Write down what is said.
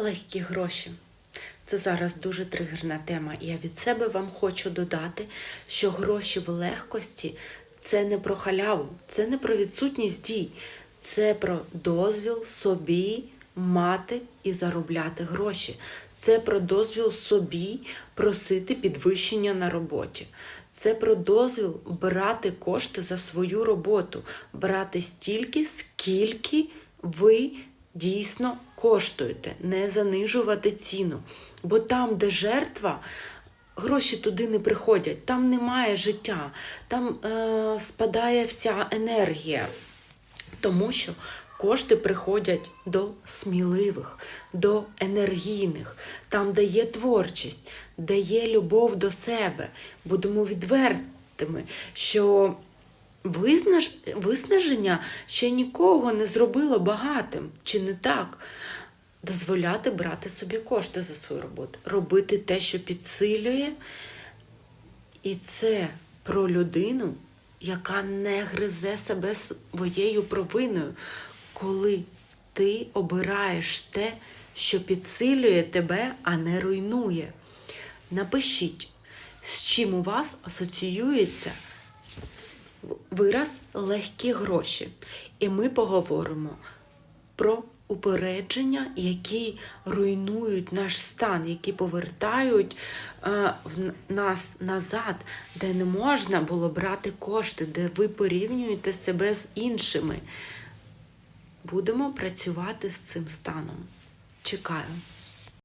Легкі гроші. Це зараз дуже тригерна тема. І я від себе вам хочу додати, що гроші в легкості це не про халяву, це не про відсутність дій, це про дозвіл собі мати і заробляти гроші. Це про дозвіл собі просити підвищення на роботі. Це про дозвіл брати кошти за свою роботу, брати стільки, скільки ви дійсно коштуєте, не занижувати ціну. Бо там, де жертва, гроші туди не приходять, там немає життя, там е, спадає вся енергія. Тому що кошти приходять до сміливих, до енергійних, там, де є творчість, де є любов до себе. Будемо відвертими, що визнаж... виснаження ще нікого не зробило багатим, чи не так? Дозволяти брати собі кошти за свою роботу, робити те, що підсилює. І це про людину, яка не гризе себе своєю провиною, коли ти обираєш те, що підсилює тебе, а не руйнує. Напишіть, з чим у вас асоціюється вираз легкі гроші. І ми поговоримо про упередження, які руйнують наш стан, які повертають е, нас назад, де не можна було брати кошти, де ви порівнюєте себе з іншими. Будемо працювати з цим станом. Чекаю.